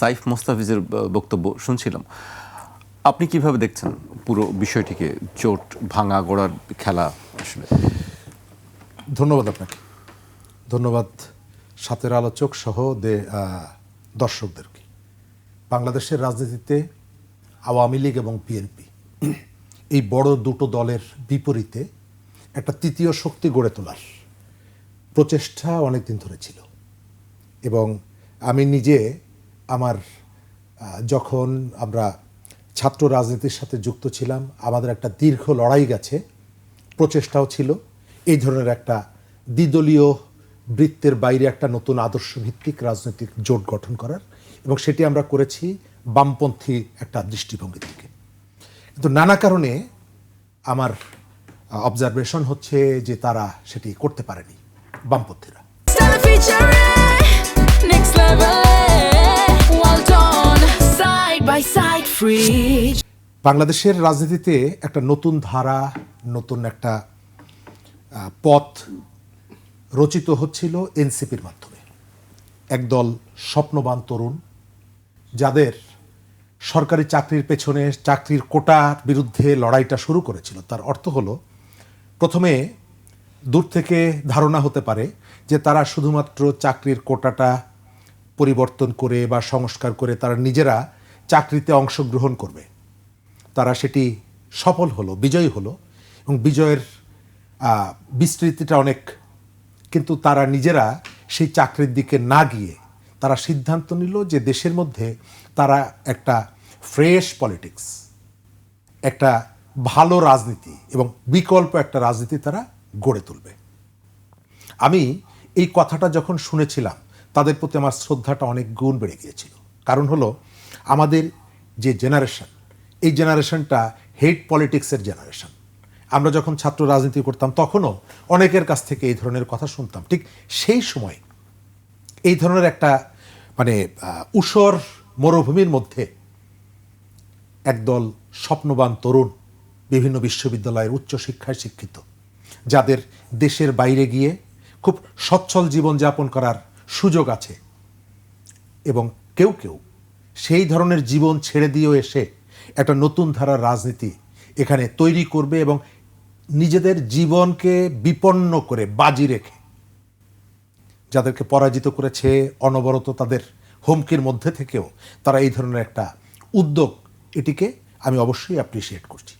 সাইফ মোস্তাফিজের বক্তব্য শুনছিলাম। আপনি কীভাবে দেখছেন পুরো বিষয়টিকে চোট, ভাঙা গোড়ার খেলা আসলে? ধন্যবাদ আপনাকে। ধন্যবাদ সাতের আলোচক সহ দে দর্শকদেরকে। বাংলাদেশের রাজনীতিতে আওয়ামী লীগ এবং বিএনপি এই বড় দুটো দলের বিপরীতে একটা তৃতীয় শক্তি গড়ে তোলার প্রচেষ্টা অনেকদিন ধরে ছিল। এবং আমি নিজে আমার যখন আমরা ছাত্র রাজনীতির সাথে যুক্ত ছিলাম, আমাদের একটা দীর্ঘ লড়াই গেছে, প্রচেষ্টাও ছিল। এই ধরনের একটা দ্বিদলীয় বৃত্তের বাইরে একটা নতুন আদর্শ ভিত্তিক রাজনৈতিক জোট গঠন করার এবং সেটি আমরা করেছি বামপন্থী একটা দৃষ্টিভঙ্গি থেকে। কিন্তু নানা কারণে আমার অবজারভেশন হচ্ছে যে তারা সেটি করতে পারেনি, বামপন্থীরা। By side, free. বাংলাদেশের রাজনীতিতে একটা নতুন ধারা নতুন একটা পথ রচিত হচ্ছিল এনসিপির মাধ্যমে একদল স্বপ্নবান তরুণ যাদের সরকারি চাকরির পেছনে চাকরির কোটার বিরুদ্ধে লড়াইটা শুরু করেছিল তার অর্থ হলো প্রথমে দূর থেকে ধারণা হতে পারে যে তারা শুধুমাত্র চাকরির কোটাটা পরিবর্তন করে বা সংস্কার করে তারা নিজেরা চাকরিতে অংশগ্রহণ করবে। তারা সেটি সফল হলো, বিজয়ী হলো এবং বিজয়ের বিস্তৃতিটা অনেক। কিন্তু তারা নিজেরা সেই চাকরির দিকে না গিয়ে তারা সিদ্ধান্ত নিল যে দেশের মধ্যে তারা একটা ফ্রেশ পলিটিক্স, একটা ভালো রাজনীতি এবং বিকল্প একটা রাজনীতি তারা গড়ে তুলবে। আমি এই কথাটা যখন শুনেছিলাম, তাদের প্রতি আমার শ্রদ্ধাটা অনেক গুণ বেড়ে গিয়েছিল। কারণ হলো আমাদের যে জেনারেশন এই জেনারেশনটা হেড পলিটিক্সের জেনারেশন আমরা যখন ছাত্র রাজনীতি করতাম, তখনও অনেকের কাছ থেকে এই ধরনের কথা শুনতাম। ঠিক সেই সময় এই ধরনের একটা মানে ঊষর মরুভূমির মধ্যে একদল স্বপ্নবান তরুণ বিভিন্ন বিশ্ববিদ্যালয়ের উচ্চশিক্ষায় শিক্ষিত, যাদের দেশের বাইরে গিয়ে খুব সচ্ছল জীবনযাপন করার সুযোগ আছে এবং কেউ কেউ সেই ধরনের জীবন ছেড়ে দিয়েও এসে একটা নতুন ধারার রাজনীতি এখানে তৈরি করবে এবং নিজেদের জীবনকে বিপন্ন করে বাজি রেখে, যাদেরকে পরাজিত করেছে, অনবরত তাদের হুমকির মধ্যে থেকেও তারা এই ধরনের একটা উদ্যোগ এটিকে আমি অবশ্যই অ্যাপ্রিসিয়েট করছি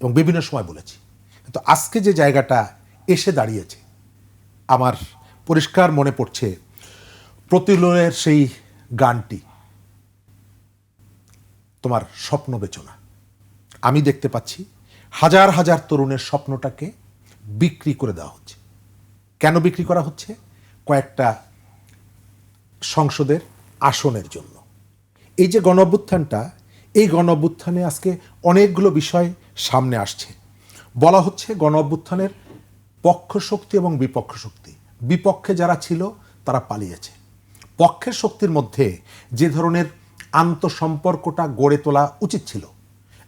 এবং বিভিন্ন সময় বলেছি। তো আজকে যে জায়গাটা এসে দাঁড়িয়েছে, আমার পরিষ্কার মনে পড়ছে প্রতিলোনের সেই গানটি। তোমার স্বপ্ন বেচনা। আমি দেখতে পাচ্ছি হাজার হাজার তরুণের স্বপ্নটাকে বিক্রি করে দেওয়া হচ্ছে। কেন বিক্রি করা হচ্ছে? কয়েকটা সংসদের আসনের জন্য। এই যে গণ অভ্যুত্থানটা এই গণ অভ্যুত্থানে আজকে অনেকগুলো বিষয় সামনে আসছে। বলা হচ্ছে গণ অভ্যুত্থানের পক্ষ শক্তি এবং বিপক্ষ শক্তি বিপক্ষে যারা ছিল, তারা পালিয়েছে। পক্ষের শক্তির মধ্যে যে ধরনের আন্তঃসম্পর্কটা গড়ে তোলা উচিত ছিল।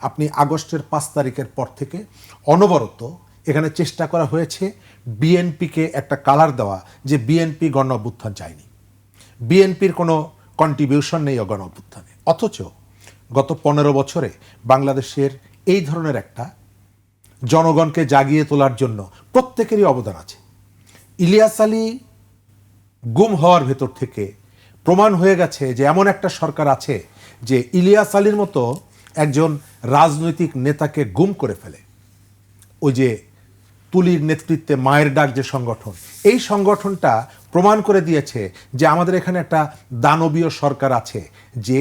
আপনি আগস্টের পাঁচ তারিখের পর থেকে অনবরত এখানে চেষ্টা করা হয়েছে বিএনপিকে একটা কালার দেওয়া যে বিএনপি গণ অভ্যুত্থান চায়নি। বিএনপির কোনো কন্ট্রিবিউশন নেই গণ অভ্যুত্থানে অথচ গত পনেরো বছরে বাংলাদেশের এই ধরনের একটা জনগণকে জাগিয়ে তোলার জন্য প্রত্যেকেরই অবদান আছে। ইলিয়াস আলী গুম হওয়ার ভেতর থেকে প্রমাণ হয়ে গেছে যে এমন একটা সরকার আছে যে ইলিয়াস আলীর মতো একজন রাজনৈতিক নেতাকে গুম করে ফেলে। ওই যে তুলির নেতৃত্বে মায়ের ডাক যে সংগঠন, এই সংগঠনটা প্রমাণ করে দিয়েছে যে আমাদের এখানে একটা দানবীয় সরকার আছে যে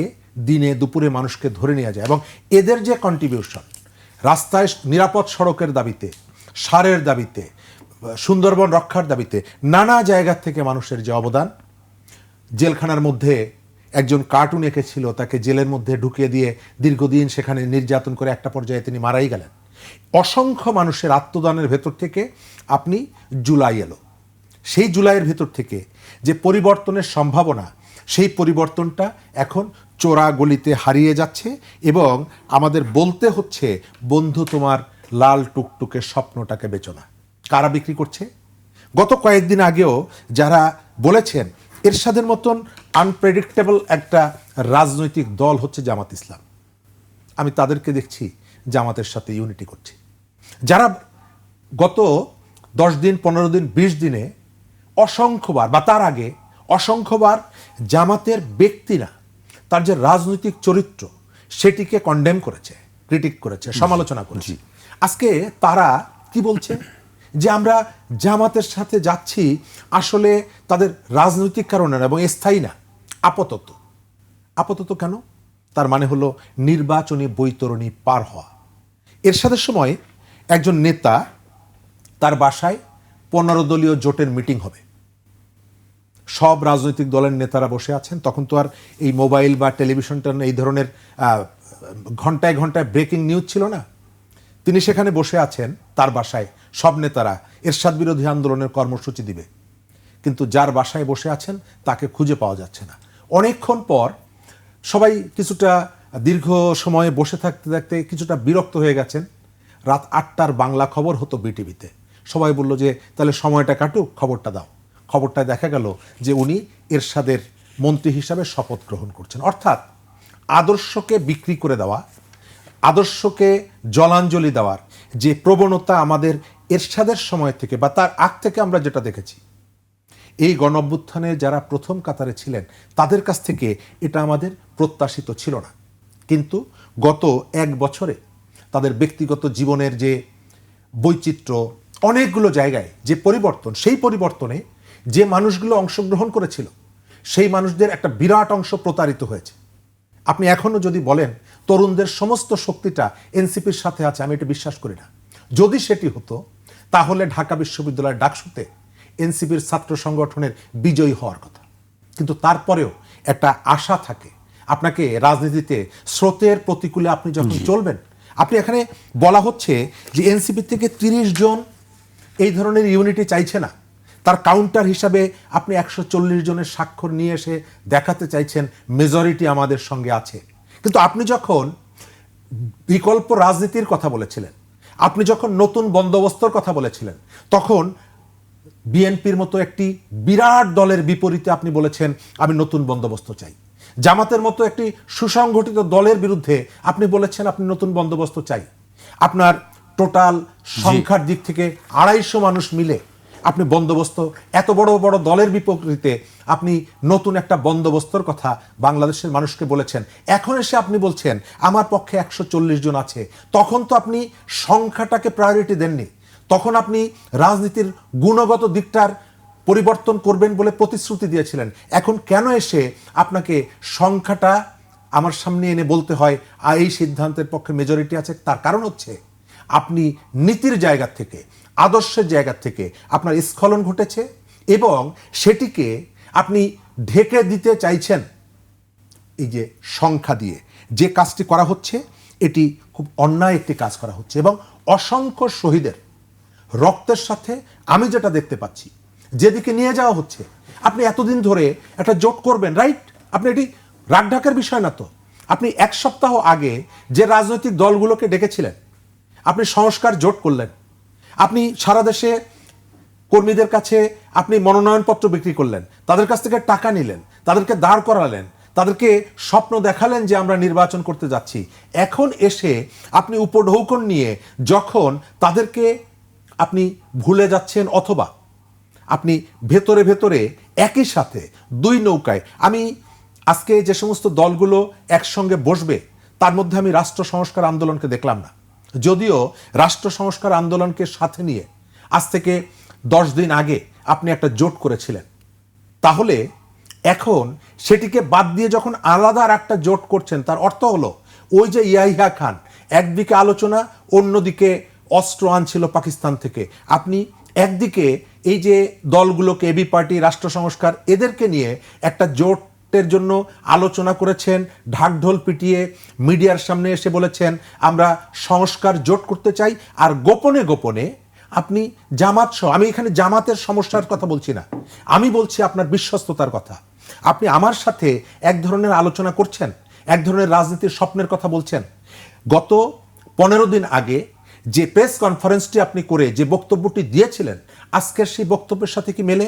দিনে দুপুরে মানুষকে ধরে নেওয়া যায় এবং এদের যে কন্ট্রিবিউশন রাস্তায় নিরাপদ সড়কের দাবিতে, সারের দাবিতে, সুন্দরবন রক্ষার দাবিতে, নানা জায়গা থেকে মানুষের যে অবদান জেলখানার মধ্যে একজন কার্টুন এঁকেছিল, তাকে জেলের মধ্যে ঢুকিয়ে দিয়ে দীর্ঘদিন সেখানে নির্যাতন করে একটা পর্যায়ে তিনি মারাই গেলেন। অসংখ্য মানুষের আত্মদানের ভেতর থেকে আপনি জুলাই এলো। সেই জুলাইয়ের ভেতর থেকে যে পরিবর্তনের সম্ভাবনা, সেই পরিবর্তনটা এখন চোরা গলিতে হারিয়ে যাচ্ছে এবং আমাদের বলতে হচ্ছে, বন্ধু, তোমার লাল টুকটুকে স্বপ্নটাকে বেচনা কারা বিক্রি করছে? গত কয়েকদিন আগেও যারা বলেছেন এরশাদের মতন আনপ্রেডিক্টেবল একটা রাজনৈতিক দল হচ্ছে জামাত ইসলাম। আমি তাদেরকে দেখছি জামাতের সাথে ইউনিটি করছি। যারা গত দশ দিন পনেরো দিন বিশ দিনে অসংখ্যবার বা তার আগে অসংখ্যবার জামাতের ব্যক্তি না তার যে রাজনৈতিক চরিত্র সেটিকে কন্ডেম করেছে ক্রিটিক করেছে সমালোচনা করেছে। আজকে তারা কি বলছে? যে আমরা জামাতের সাথে যাচ্ছি আসলে তাদের রাজনৈতিক কারণে না, এবং স্থায়ী না, আপাতত। আপাতত কেন? তার মানে হলো নির্বাচনী বৈতরণী পার হওয়া। এরশাদের সময় একজন নেতা তার বাসায় পনেরো দলীয় জোটের মিটিং হবে। সব রাজনৈতিক দলের নেতারা বসে আছেন, তখন তো আর এই মোবাইল বা টেলিভিশনটা এই ধরনের ঘন্টায় ঘন্টায় ব্রেকিং নিউজ ছিল না। তিনি সেখানে বসে আছেন, তার বাসায়। সব নেতারা এরশাদ বিরোধী আন্দোলনের কর্মসূচি দিবে। কিন্তু যার বাসায় বসে আছেন, তাকে খুঁজে পাওয়া যাচ্ছে না। অনেকক্ষণ পর সবাই কিছুটা দীর্ঘ সময়ে বসে থাকতে থাকতে কিছুটা বিরক্ত হয়ে গেছেন। রাত আটটার বাংলা খবর হতো বিটিভিতে। সবাই বলল যে, তাহলে সময়টা কাটুক, খবরটা দাও। খবরটায় দেখা গেল যে উনি এরশাদের মন্ত্রী হিসাবে শপথ গ্রহণ করছেন। অর্থাৎ আদর্শকে বিক্রি করে দেওয়া আদর্শকে জলাঞ্জলি দেওয়ার যে প্রবণতা আমাদের এরশাদের সময় থেকে বা তার আগ থেকে আমরা যেটা দেখেছি। এই গণ যারা প্রথম কাতারে ছিলেন, তাদের কাছ থেকে এটা আমাদের প্রত্যাশিত ছিল না। কিন্তু গত এক বছরে তাদের ব্যক্তিগত জীবনের যে বৈচিত্র্য, অনেকগুলো জায়গায় যে পরিবর্তন, সেই পরিবর্তনে যে মানুষগুলো অংশগ্রহণ করেছিল, সেই মানুষদের একটা বিরাট অংশ প্রতারিত হয়েছে। আপনি এখনও যদি বলেন তরুণদের সমস্ত শক্তিটা এনসিপির সাথে আছে আমি এটা বিশ্বাস করি না। যদি সেটি হতো তাহলে ঢাকা বিশ্ববিদ্যালয়ের ডাকসুতে এনসিপির ছাত্র সংগঠনের বিজয়ী হওয়ার কথা। কিন্তু তারপরেও একটা আশা থাকে। আপনাকে রাজনীতিতে স্রোতের প্রতিকূলে আপনি যখন চলবেন আপনি এখানে বলা হচ্ছে যে এনসিপি থেকে তিরিশ জন এই ধরনের ইউনিটি চাইছে না। তার কাউন্টার হিসাবে আপনি একশো চল্লিশ জনের স্বাক্ষর নিয়ে এসে দেখাতে চাইছেন মেজরিটি আমাদের সঙ্গে আছে। কিন্তু আপনি যখন বিকল্প রাজনীতির কথা বলেছিলেন আপনি যখন নতুন বন্দোবস্তর কথা বলেছিলেন তখন বিএনপির মতো একটি বিরাট দলের বিপরীতে আপনি বলেছেন আমি নতুন বন্দোবস্ত চাই। জামাতের মতো একটি সুসংগঠিত দলের বিরুদ্ধে আপনি বলেছেন আপনি নতুন বন্দোবস্ত চাই। আপনার টোটাল সংখ্যার দিক থেকে আড়াইশো মানুষ মিলে আপনি বন্দোবস্ত, এত বড় বড় দলের বিপরীতে আপনি নতুন একটা বন্দোবস্তর কথা বাংলাদেশের মানুষকে বলেছেন। এখন এসে আপনি বলছেন, আমার পক্ষে একশো চল্লিশ জন আছে। তখন তো আপনি সংখ্যাটাকে প্রায়োরিটি দেননি। তখন আপনি রাজনীতির গুণগত দিকটার পরিবর্তন করবেন বলে প্রতিশ্রুতি দিয়েছিলেন। এখন কেন এসে আপনাকে সংখ্যাটা আমার সামনে এনে বলতে হয় আর এই সিদ্ধান্তের পক্ষে মেজরিটি আছে। তার কারণ হচ্ছে আপনি নীতির জায়গা থেকে, আদর্শের জায়গা থেকে আপনার স্খলন ঘটেছে এবং সেটিকে আপনি ঢেকে দিতে চাইছেন। এই যে সংখ্যা দিয়ে যে কাজটি করা হচ্ছে, এটি খুব অন্যায় একটি কাজ করা হচ্ছে এবং অসংখ্য শহীদের রক্তের সাথে আমি যেটা দেখতে পাচ্ছি, যেদিকে নিয়ে যাওয়া হচ্ছে, আপনি এতদিন ধরে একটা জোট করবেন, রাইট? আপনি এটি রাগঢাকের বিষয় না তো। আপনি এক সপ্তাহ আগে যে রাজনৈতিক দলগুলোকে ডেকেছিলেন আপনি সংস্কার জোট করলেন। আপনি সারা দেশে কর্মীদের কাছে আপনি মনোনয়নপত্র বিক্রি করলেন। তাদের কাছ থেকে টাকা নিলেন, তাদেরকে দাঁড় করালেন, তাদেরকে স্বপ্ন দেখালেন যে আমরা নির্বাচন করতে যাচ্ছি। এখন এসে আপনি উপঢৌকন নিয়ে যখন তাদেরকে আপনি ভুলে যাচ্ছেন অথবা আপনি ভেতরে ভেতরে একই সাথে দুই নৌকায়, আমি আজকে যে সমস্ত দলগুলো একসঙ্গে বসবে, তার মধ্যে আমি রাষ্ট্র সংস্কার আন্দোলনকে দেখলাম না। যদিও রাষ্ট্র সংস্কার আন্দোলনকে সাথে নিয়ে আজ থেকে দশ দিন আগে আপনি একটা জোট করেছিলেন। তাহলে এখন সেটিকে বাদ দিয়ে যখন আলাদা আর একটা জোট করছেন, তার অর্থ হলো ওই যে ইয়াহিয়া খান, একদিকে আলোচনা, অন্যদিকে অস্ত্র আনছিল পাকিস্তান থেকে। আপনি একদিকে এই যে দলগুলোকে, এবি পার্টি, রাষ্ট্র সংস্কার, এদেরকে নিয়ে একটা জোটের জন্য আলোচনা করেছেন, ঢাকঢোল পিটিয়ে মিডিয়ার সামনে এসে বলেছেন, আমরা সংস্কার জোট করতে চাই। আর গোপনে গোপনে আপনি জামাত সহ, আমি এখানে জামাতের সমস্যার কথা বলছি না, আমি বলছি আপনার বিশ্বস্ততার কথা। আপনি আমার সাথে এক ধরনের আলোচনা করছেন, এক ধরনের রাজনীতির স্বপ্নের কথা বলছেন। গত পনেরো দিন আগে যে প্রেস কনফারেন্সটি আপনি করে যে বক্তব্যটি দিয়েছিলেন, আজকের সেই বক্তব্যের সাথে কি মেলে?